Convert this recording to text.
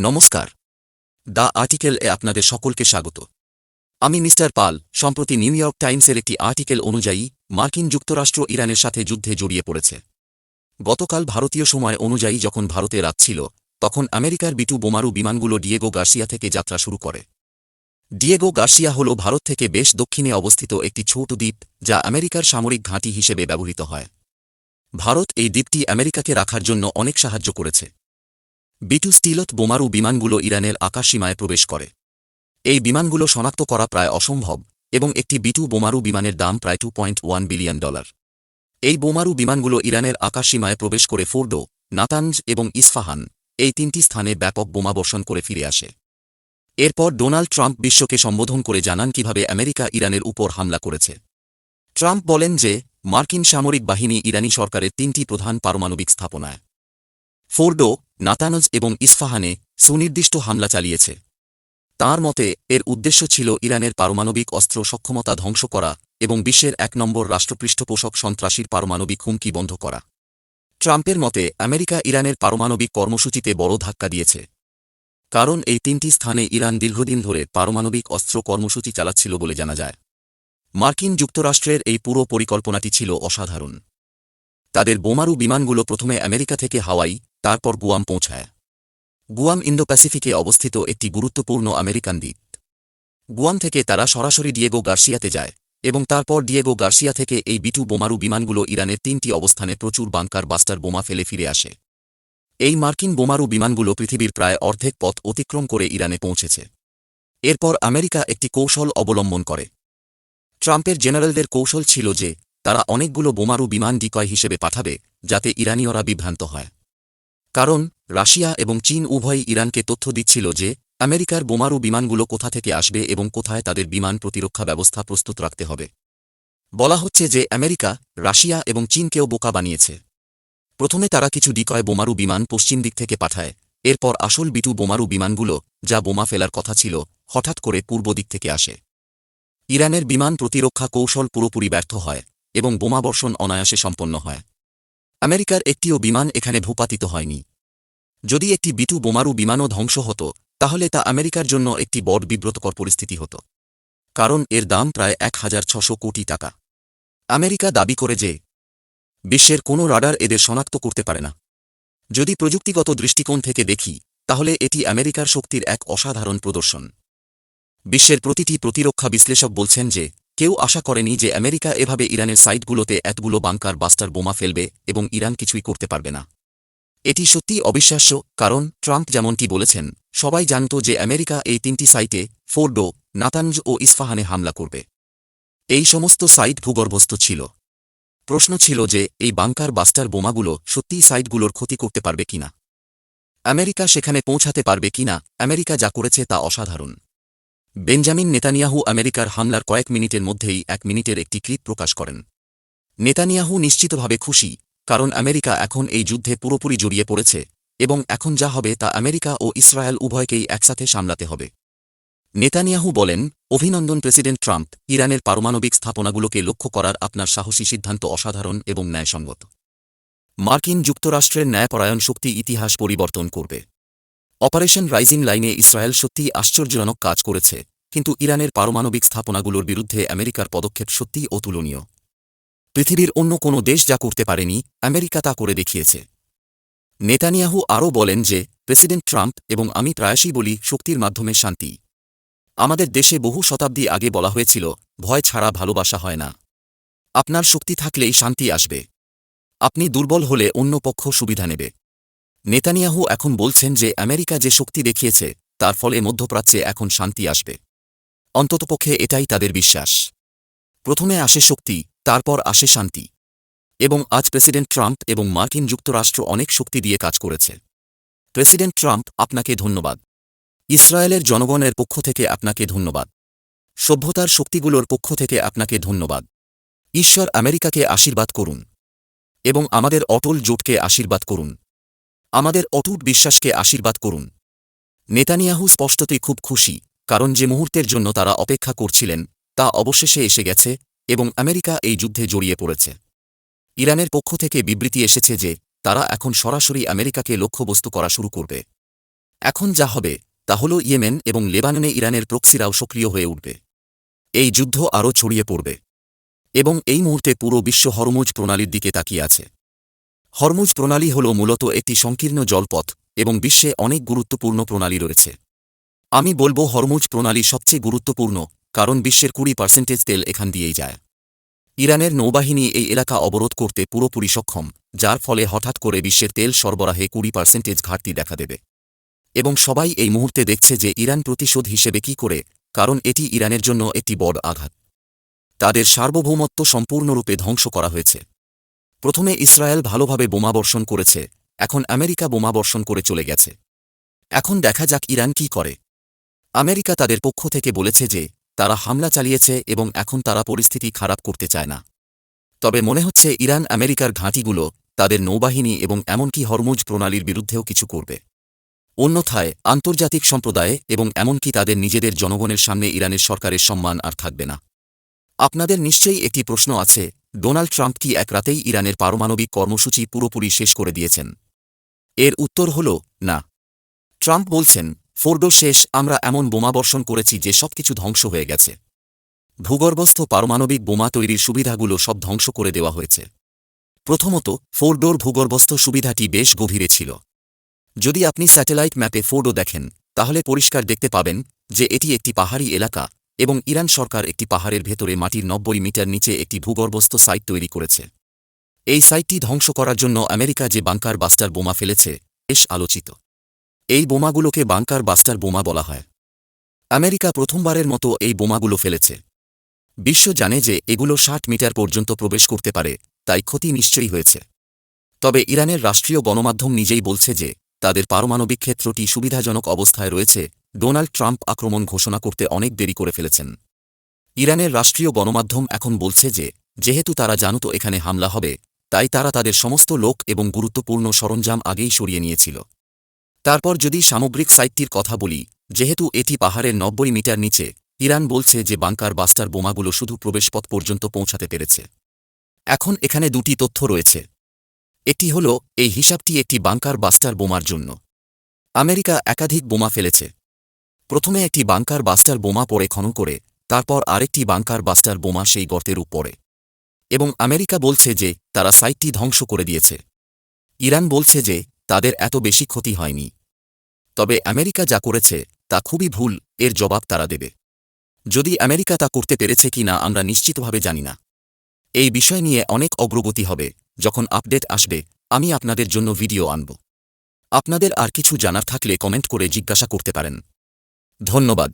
নমস্কার। The article a আপনাদের সকলকে স্বাগত। আমি মিস্টার পাল, সম্প্রতি নিউ ইয়র্ক টাইমসের একটি আর্টিকেল অনুযায়ী মার্কিন যুক্তরাষ্ট্র ইরানের সাথে যুদ্ধে জড়িয়ে পড়েছে। গতকাল ভারতীয় সময় অনুযায়ী যখন ভারতে রাত ছিল, তখন আমেরিকার বিটু বোমারু বিমানগুলো ডিয়েগো গার্সিয়া থেকে যাত্রা শুরু করে। ডিয়েগো গার্সিয়া হল ভারত থেকে বেশ দক্ষিণে অবস্থিত একটি ছোট দ্বীপ, যা আমেরিকার সামরিক ঘাঁটি হিসেবে ব্যবহৃত হয়। ভারত এই দ্বীপটি আমেরিকাকে রাখার জন্য অনেক সাহায্য করেছে। বিটু স্টিলত বোমারু বিমানগুলো ইরানের আকাশসীমায় প্রবেশ করে। এই বিমানগুলো শনাক্ত করা প্রায় অসম্ভব এবং একটি বিটু বোমারু বিমানের দাম প্রায় two point one billion dollar এই বোমারু বিমানগুলো ইরানের আকাশসীমায় প্রবেশ করে ফোর্ডো নাতানজ এবং ইস্ফাহান এই তিনটি স্থানে ব্যাপক বোমাবর্ষণ করে ফিরে আসে। এরপর ডোনাল্ড ট্রাম্প বিশ্বকে সম্বোধন করে জানান কীভাবে আমেরিকা ইরানের উপর হামলা করেছে। ট্রাম্প বলেন যে, মার্কিন সামরিক বাহিনী ইরানি সরকারের তিনটি প্রধান পারমাণবিক স্থাপনায় ফোর্ডো, নাতানজ এবং ইস্ফাহানে সুনির্দিষ্ট হামলা চালিয়েছে। তার মতে, এর উদ্দেশ্য ছিল ইরানের পারমাণবিক অস্ত্র সক্ষমতা ধ্বংস করা এবং বিশ্বের এক নম্বর রাষ্ট্রপৃষ্ঠপোষক সন্ত্রাসীর পারমাণবিক হুমকি বন্ধ করা। ট্রাম্পের মতে, আমেরিকা ইরানের পারমাণবিক কর্মসূচিতে বড় ধাক্কা দিয়েছে। কারণ এই তিনটি স্থানে ইরান দীর্ঘদিন ধরে পারমাণবিক অস্ত্র কর্মসূচি চালাচ্ছিল বলে জানা যায়। মার্কিন যুক্তরাষ্ট্রের এই পুরো পরিকল্পনাটি ছিল অসাধারণ। তাদের বোমারু বিমানগুলো প্রথমে আমেরিকা থেকে হাওয়াই তারপর গুয়াম পৌঁছায়। গুয়াম ইন্দো প্যাসিফিকে অবস্থিত একটি গুরুত্বপূর্ণ আমেরিকান দ্বীপ। গুয়াম থেকে তারা সরাসরি ডিয়েগো গার্সিয়াতে যায় এবং তারপর ডিয়েগো গার্সিয়া থেকে এই বিটু বোমারু বিমানগুলো ইরানের তিনটি অবস্থানে প্রচুর বাংকার বাস্টার বোমা ফেলে ফিরে আসে। এই মার্কিন বোমারু বিমানগুলো পৃথিবীর প্রায় অর্ধেক পথ অতিক্রম করে ইরানে পৌঁছেছে। এরপর আমেরিকা একটি কৌশল অবলম্বন করে। ট্রাম্পের জেনারেলদের কৌশল ছিল যে, তারা অনেকগুলো বোমারু বিমান ডিকয় হিসেবে পাঠাবে, যাতে ইরানীয়রা বিভ্রান্ত হয়। কারণ, রাশিয়া এবং চীন উভয়ই ইরানকে তথ্য দিচ্ছিল যে, আমেরিকার বোমারু বিমানগুলো কোথা থেকে আসবে এবং কোথায় তাদের বিমান প্রতিরক্ষা ব্যবস্থা প্রস্তুত রাখতে হবে। বলা হচ্ছে যে, আমেরিকা, রাশিয়া এবং চীনকেও বোকা বানিয়েছে। প্রথমে তারা কিছু ডিকয় বোমারু বিমান পশ্চিম দিক থেকে পাঠায়। এরপর আসল বিটু বোমারু বিমানগুলো, যা বোমা ফেলার কথা ছিল, হঠাৎ করে পূর্ব দিক থেকে আসে। ইরানের বিমান প্রতিরক্ষা কৌশল পুরোপুরি ব্যর্থ হয় এবং বোমাবর্ষণ অনায়াসে সম্পন্ন হয়। আমেরিকার একটিও বিমান এখানে ভূপাতিত হয়নি। যদি একটি বিটু বোমারু বিমানও ধ্বংস হতো, তাহলে তা আমেরিকার জন্য একটি বড় বিব্রতকর পরিস্থিতি হতো। কারণ এর দাম প্রায় এক হাজার ছশো কোটি টাকা। আমেরিকা দাবি করে যে, বিশ্বের কোনো রাডার এদের শনাক্ত করতে পারে না। যদি প্রযুক্তিগত দৃষ্টিকোণ থেকে দেখি, তাহলে এটি আমেরিকার শক্তির এক অসাধারণ প্রদর্শন। বিশ্বের প্রতিটি প্রতিরক্ষা বিশ্লেষক বলছেন যে কেউ আশা করেনি যে আমেরিকা এভাবে ইরানের সাইটগুলোতে এতগুলো বাংকার বাস্টার বোমা ফেলবে এবং ইরান কিছুই করতে পারবে না। এটি সত্যি অবিশ্বাস্য, কারণ ট্রাম্প যেমনটি বলেছেন, সবাই জানত যে আমেরিকা এই তিনটি সাইটে ফোর্ডো, নাতানজ ও ইস্ফাহানে হামলা করবে। এই সমস্ত সাইট ভূগর্ভস্থ ছিল। প্রশ্ন ছিল যে এই বাংকার বাস্টার বোমাগুলো সত্যিই সাইটগুলোর ক্ষতি করতে পারবে কিনা? আমেরিকা সেখানে পৌঁছাতে পারবে কিনা? আমেরিকা যা করেছে তা অসাধারণ। বেঞ্জামিন নেতানিয়াহু আমেরিকার হামলার কয়েক মিনিটের মধ্যেই এক মিনিটের একটি ক্লিপ প্রকাশ করেন। নেতানিয়াহু নিশ্চিতভাবে খুশি, কারণ আমেরিকা এখন এই যুদ্ধে পুরোপুরি জড়িয়ে পড়েছে, এবং এখন যা হবে তা আমেরিকা ও ইসরায়েল উভয়কেই একসাথে সামলাতে হবে। নেতানিয়াহু বলেন, অভিনন্দন প্রেসিডেন্ট ট্রাম্প, ইরানের পারমাণবিক স্থাপনাগুলোকে লক্ষ্য করার আপনার সাহসী সিদ্ধান্ত অসাধারণ এবং ন্যায়সঙ্গত। মার্কিন যুক্তরাষ্ট্রের ন্যায়পরায়ণ শক্তি ইতিহাস পরিবর্তন করবে। অপারেশন রাইজিং লাইনে ইসরায়েল সত্যিই আশ্চর্যজনক কাজ করেছে কিন্তু ইরানের পারমাণবিক স্থাপনাগুলোর বিরুদ্ধে আমেরিকার পদক্ষেপ সত্যিই অতুলনীয়। পৃথিবীর অন্য কোনো দেশ যা করতে পারেনি, আমেরিকা তা করে দেখিয়েছে। নেতানিয়াহু আরও বলেন যে, প্রেসিডেন্ট ট্রাম্প এবং আমি প্রায়শই বলি, শক্তির মাধ্যমে শান্তি। আমাদের দেশে বহু শতাব্দী আগে বলা হয়েছিল, ভয় ছাড়া ভালোবাসা হয় না। আপনার শক্তি থাকলেই শান্তি আসবে। আপনি দুর্বল হলে অন্য পক্ষ সুবিধা নেবে। নেতানিয়াহু এখন বলছেন যে, আমেরিকা যে শক্তি দেখিয়েছে, তার ফলে মধ্যপ্রাচ্যে এখন শান্তি আসবে। অন্ততপক্ষে এটাই তাদের বিশ্বাস। প্রথমে আসে শক্তি, তারপর আসে শান্তি। এবং আজ প্রেসিডেন্ট ট্রাম্প এবং মার্কিন যুক্তরাষ্ট্র অনেক শক্তি দিয়ে কাজ করেছে। প্রেসিডেন্ট ট্রাম্প, আপনাকে ধন্যবাদ। ইসরায়েলের জনগণের পক্ষ থেকে আপনাকে ধন্যবাদ। সভ্যতার শক্তিগুলোর পক্ষ থেকে আপনাকে ধন্যবাদ। ঈশ্বর আমেরিকাকে আশীর্বাদ করুন। এবং আমাদের অটল জোটকে আশীর্বাদ করুন। আমাদের অটুট বিশ্বাসকে আশীর্বাদ করুন। নেতানিয়াহু স্পষ্টতই খুব খুশি। কারণ যে মুহূর্তের জন্য তারা অপেক্ষা করছিলেন, তা অবশেষে এসে গেছে এবং আমেরিকা এই যুদ্ধে জড়িয়ে পড়েছে। ইরানের পক্ষ থেকে বিবৃতি এসেছে যে, তারা এখন সরাসরি আমেরিকাকে লক্ষ্যবস্তু করা শুরু করবে। এখন যা হবে, তা হল ইয়েমেন এবং লেবাননে ইরানের প্রক্সিরাও সক্রিয় হয়ে উঠবে। এই যুদ্ধ আরও ছড়িয়ে পড়বে। এবং এই মুহূর্তে পুরো বিশ্ব হরমুজ প্রণালীর দিকে তাকিয়ে আছে। হরমুজ প্রণালী হল মূলত একটি সংকীর্ণ জলপথ এবং বিশ্বে অনেক গুরুত্বপূর্ণ প্রণালী রয়েছে। আমি বলব হরমুজ প্রণালী সবচেয়ে গুরুত্বপূর্ণ, কারণ বিশ্বের কুড়ি পার্সেন্টেজ তেল এখান দিয়েই যায়। ইরানের নৌবাহিনী এই এলাকা অবরোধ করতে পুরোপুরি সক্ষম, যার ফলে হঠাৎ করে বিশ্বের তেল সরবরাহে কুড়ি পার্সেন্টেজ ঘাটতি দেখা দেবে। এবং সবাই এই মুহূর্তে দেখছে যে ইরান প্রতিশোধ হিসেবে কি করে, কারণ এটি ইরানের জন্য একটি বড় আঘাত। তাদের সার্বভৌমত্ব সম্পূর্ণরূপে ধ্বংস করা হয়েছে। প্রথমে ইসরায়েল ভালোভাবে বোমাবর্ষণ করেছে, এখন আমেরিকা বোমাবর্ষণ করে চলে গেছে। এখন দেখা যাক ইরান কি করে। আমেরিকা তাদের পক্ষ থেকে বলেছে যে, তারা হামলা চালিয়েছে এবং এখন তারা পরিস্থিতি খারাপ করতে চায় না। তবে মনে হচ্ছে ইরান আমেরিকার ঘাঁটিগুলো তাদের নৌবাহিনী এবং এমনকি হরমুজ প্রণালীর বিরুদ্ধেও কিছু করবে। অন্যথায়, আন্তর্জাতিক সম্প্রদায়ে এবং এমনকি তাদের নিজেদের জনগণের সামনে ইরানের সরকারের সম্মান আর থাকবে না। আপনাদের নিশ্চয়ই একটি প্রশ্ন আছে, ডোনাল্ড ট্রাম্প কি এক রাতেই ইরানের পারমাণবিক কর্মসূচি পুরোপুরি শেষ করে দিয়েছেন? এর উত্তর হল, না। ট্রাম্প বলছেন ফোর্ডো শেষ আমরা এমন বোমা বর্ষণ করেছি যে সবকিছু ধ্বংস হয়ে গেছে। ভূগর্ভস্থ পারমাণবিক বোমা তৈরির সুবিধাগুলো সব ধ্বংস করে দেওয়া হয়েছে। প্রথমত, ফোর্ডোর ভূগর্ভস্থ সুবিধাটি বেশ গভীরে ছিল। যদি আপনি স্যাটেলাইট ম্যাপে ফোর্ডো দেখেন, তাহলে পরিষ্কার দেখতে পাবেন যে এটি একটি পাহাড়ি এলাকা এবং ইরান সরকার একটি পাহাড়ের ভেতরে মাটির নব্বই মিটার নিচে একটি ভূগর্ভস্থ সাইট তৈরি করেছে। এই সাইটটি ধ্বংস করার জন্য আমেরিকা যে বাংকার বাস্টার বোমা ফেলেছে, বেশ আলোচিত। এই বোমাগুলোকে বাংকার বাস্টার বোমা বলা হয়। আমেরিকা প্রথমবারের মতো এই বোমাগুলো ফেলেছে। বিশ্ব জানে যে এগুলো ষাট মিটার পর্যন্ত প্রবেশ করতে পারে, তাই ক্ষতি নিশ্চয়ই হয়েছে। তবে ইরানের রাষ্ট্রীয় গণমাধ্যম নিজেই বলছে যে, তাদের পারমাণবিক ক্ষেত্রটি সুবিধাজনক অবস্থায় রয়েছে, ডোনাল্ড ট্রাম্প আক্রমণ ঘোষণা করতে অনেক দেরি করে ফেলেছেন। ইরানের রাষ্ট্রীয় গণমাধ্যম এখন বলছে যে, যেহেতু তারা জানত এখানে হামলা হবে, তাই তারা তাদের সমস্ত লোক এবং গুরুত্বপূর্ণ সরঞ্জাম আগেই সরিয়ে নিয়েছিল। তারপর যদি সামগ্রিক সাইটটির কথা বলি, যেহেতু এটি পাহাড়ের নব্বই মিটার নিচে, ইরান বলছে যে বাংকার বাস্টার বোমাগুলো শুধু প্রবেশপথ পর্যন্ত পৌঁছাতে পেরেছে। এখন এখানে দুটি তথ্য রয়েছে। একটি হল, এই হিসাবটি একটি বাংকার বাস্টার বোমার জন্য। আমেরিকা একাধিক বোমা ফেলেছে। প্রথমে একটি বাংকার বাস্টার বোমা পরে খনন করে, তারপর আরেকটি বাংকার বাস্টার বোমা সেই গর্তের উপরে। এবং আমেরিকা বলছে যে, তারা সাইটটি ধ্বংস করে দিয়েছে। ইরান বলছে যে তাদের এত বেশি ক্ষতি হয়নি। তবে আমেরিকা যা করেছে, তা খুবই ভুল, এর জবাব তারা দেবে। যদি আমেরিকা তা করতে পেরেছে কি না, আমরা নিশ্চিতভাবে জানি না। এই বিষয় নিয়ে অনেক অগ্রগতি হবে, যখন আপডেট আসবে, আমি আপনাদের জন্য ভিডিও আনব। আপনাদের আর কিছু জানার থাকলে কমেন্ট করে জিজ্ঞাসা করতে পারেন। ধন্যবাদ।